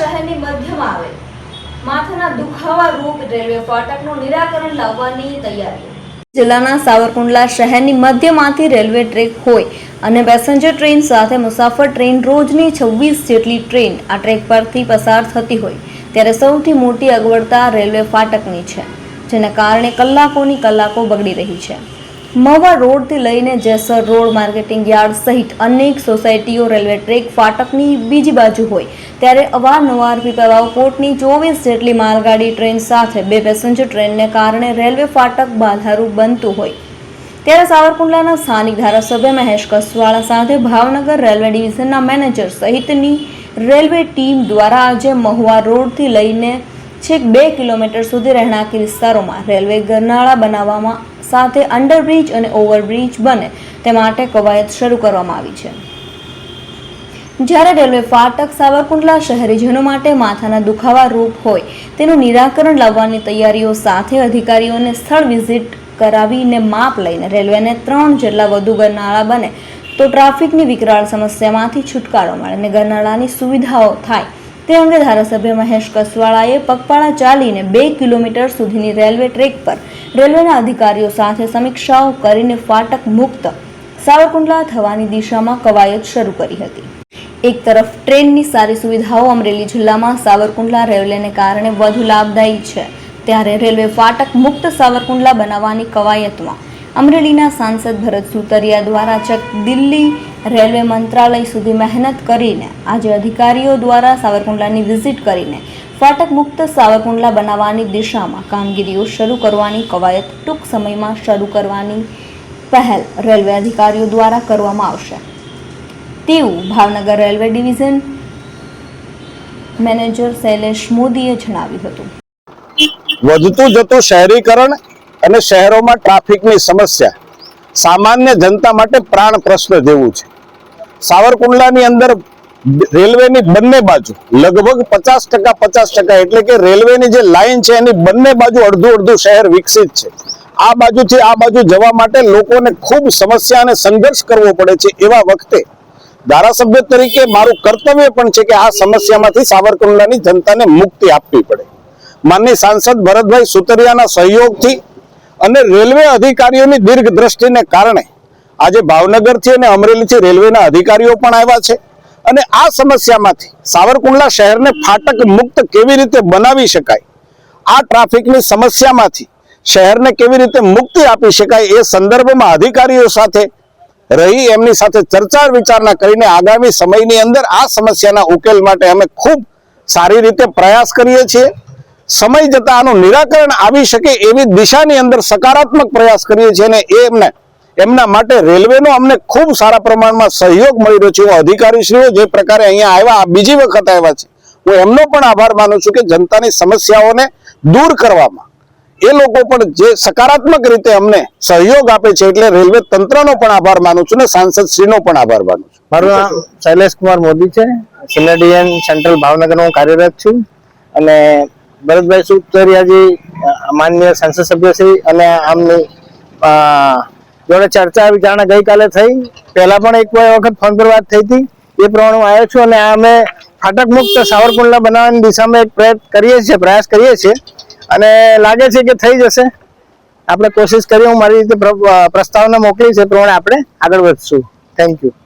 શહેરની મધ્યમાં આવેલ માથાના દુખાવા રૂપ રેલવે ફાટકનું નિરાકરણ લાવવાની તૈયારી. જિલ્લાના સાવરકુંડલા શહેરની મધ્યમાંથી રેલવે ટ્રેક હોય અને પેસેન્જર ટ્રેન સાથે મુસાફર ટ્રેન રોજની છવ્વીસ જેટલી ટ્રેન આ ટ્રેક પરથી પસાર થતી હોય, ત્યારે સૌથી મોટી અગવડતા રેલવે ફાટકની છે, જેના કારણે કલાકોની કલાકો બગડી રહી છે. મહુવા રોડથી લઈને જેસર રોડ માર્કેટિંગ યાર્ડ સહિત અનેક સોસાયટીઓ રેલવે ટ્રેક ફાટકની બીજી બાજુ હોય. ત્યારે અવારનવાર પીપાવાવ પોર્ટની ચોવીસ જેટલી માલગાડી ટ્રેન સાથે બે પેસેન્જર ટ્રેનને કારણે રેલવે ફાટક બાધારૂપ બનતું હોય. ત્યારે સાવરકુંડલાના સ્થાનિક ધારાસભ્ય મહેશ કસવાળા સાથે ભાવનગર રેલવે ડિવિઝનના મેનેજર સહિતની રેલવે ટીમ દ્વારા આજે મહુવા રોડથી લઈને છેક બે કિલોમીટર સુધી રહેણાંકી વિસ્તારોમાં રેલવે ગરનાળા બનાવવામાં સાથે અંડરબ્રિજ અને ઓવરબ્રિજ બને તે માટે કવાયત શરૂ કરવામાં આવી છે. જ્યારે રેલવે ફાટક સાવરકુંડલા શહેરીજનો માટે માથાના દુખાવા રૂપ હોય, તેનું નિરાકરણ લાવવાની તૈયારીઓ સાથે અધિકારીઓને સ્થળ વિઝિટ કરાવીને માપ લઈને રેલવેને ત્રણ જેટલા વધુ ગરનાળા બને તો ટ્રાફિકની વિકરાળ સમસ્યામાંથી છુટકારો મળે અને ગરનાળાની સુવિધાઓ થાય તે અંગે ધારાસભ્ય મહેશ કસવાળાએ પગપાળા ચાલીને બે કિલોમીટર સુધીની રેલવે ટ્રેક પર રેલવેના અધિકારીઓ સાથે સમીક્ષાઓ કરીને ફાટક મુક્ત સાવરકુંડલા થવાની દિશામાં કવાયત શરૂ કરી હતી. એક તરફ ટ્રેનની સારી સુવિધાઓ અમરેલી જિલ્લામાં સાવરકુંડલા રેલવેને કારણે વધુ લાભદાયી છે. ત્યારે રેલવે ફાટક મુક્ત સાવરકુંડલા બનાવવાની કવાયતમાં અમરેલીના સાંસદ ભરત સુતરિયા દ્વારા ચક દિલ્હી રેલવે મંત્રાલય સુધી મહેનત કરીને આજે અધિકારીઓ દ્વારા સાવરકુંડલાની વિઝિટ કરીને ફાટક મુક્ત સાવરકુંડલા બનાવવાની દિશામાં કામગીરીઓ શરૂ કરવાની કવાયત ટૂંક સમયમાં શરૂ કરવાની પહેલ રેલવે અધિકારીઓ દ્વારા કરવામાં આવશે. તેવું Bhavnagar railway division manager Shailesh મોદીએ જણાવ્યું હતું. વધતું જતું શહેરીકરણ અને શહેરોમાં ટ્રાફિકની સમસ્યા સામાન્ય જનતા માટે પ્રાણ પ્રશ્ન જેવું છે. સાવરકુંડલાની અંદર રેલવેની બંને બાજુ લગભગ પચાસ ટકા પચાસ ટકા એટલે કે રેલવેની જે લાઈન છે એની બંને બાજુ અડધું અડધું શહેર વિકસિત છે. આ બાજુથી આ બાજુ જવા માટે લોકોને ખૂબ સમસ્યા અને સંઘર્ષ કરવો પડે છે એવા વખતે ધારાસભ્ય તરીકે મારું કર્તવ્ય પણ છે કે આ સમસ્યામાંથી સાવરકુંડલાની જનતાને મુક્તિ આપવી પડે. માનની સાંસદ ભરતભાઈ સુતરિયાના સહયોગથી અને રેલવે અધિકારીઓની દીર્ઘ દ્રષ્ટિને કારણે આજે ભાવનગરથી અને અમરેલીથી રેલવેના અધિકારીઓ પણ આવ્યા છે. અને આ સમસ્યામાંથી સાવરકુંડલા શહેરને ફાટક મુક્ત કેવી રીતે બનાવી શકાય? આ ટ્રાફિકની સમસ્યામાંથી શહેરને કેવી રીતે મુક્તિ આપી શકાય એ સંદર્ભમાં અધિકારીઓ સાથે રહી, એમની સાથે ચર્ચા વિચારણા કરીને આગામી સમયની અંદર આ સમસ્યાના ઉકેલ માટે અમે ખૂબ સારી રીતે પ્રયાસ કરીએ છીએ. સમય જતા આનું નિરાકરણ આવી શકે એવી દિશાની અંદર સકારાત્મક પ્રયાસ કરીએ છીએ અને એ એમને એમના માટે રેલવેનો અમને ખૂબ સારા પ્રમાણમાં સહયોગ મળી રહ્યો છે અધિકારીશ્રીઓ જે પ્રકારે અહીંયા આવ્યા બીજી વખત આવ્યા છે. હું એમનો પણ આભાર માનું છું કે જનતાની સમસ્યાઓને દૂર કરવામાં એ લોકો પણ જે સકારાત્મક રીતે અમને સહયોગ આપે છે એટલે રેલવે તંત્રનો પણ આભાર માનું છું ને સાંસદ શ્રીનો પણ આભાર માનું છું. મારું નામ શૈલેષ કુમાર મોદી છે. સિનિયર સેન્ટ્રલ ભાવનગરમાં હું કાર્યરત છું અને ભરતભાઈ સુતરિયાજી માન્ય સંસદ સભ્ય શ્રી અને આમની જોડે ચર્ચા વિચારણા ગઈકાલે થઈ. પહેલા પણ એક વખત ફોન પર વાત થઈ હતી. એ પ્રમાણે હું આવ્યો છું અને અમે ફાટક મુક્ત સાવરકુંડલા બનાવવાની દિશામાં એક પ્રયત્ન કરીએ છીએ, પ્રયાસ કરીએ છીએ. અને લાગે છે કે થઈ જશે. આપણે કોશિશ કરીએ, હું મારી રીતે પ્રસ્તાવના મોકલી છે પ્રમાણે આપણે આગળ વધશું. Thank you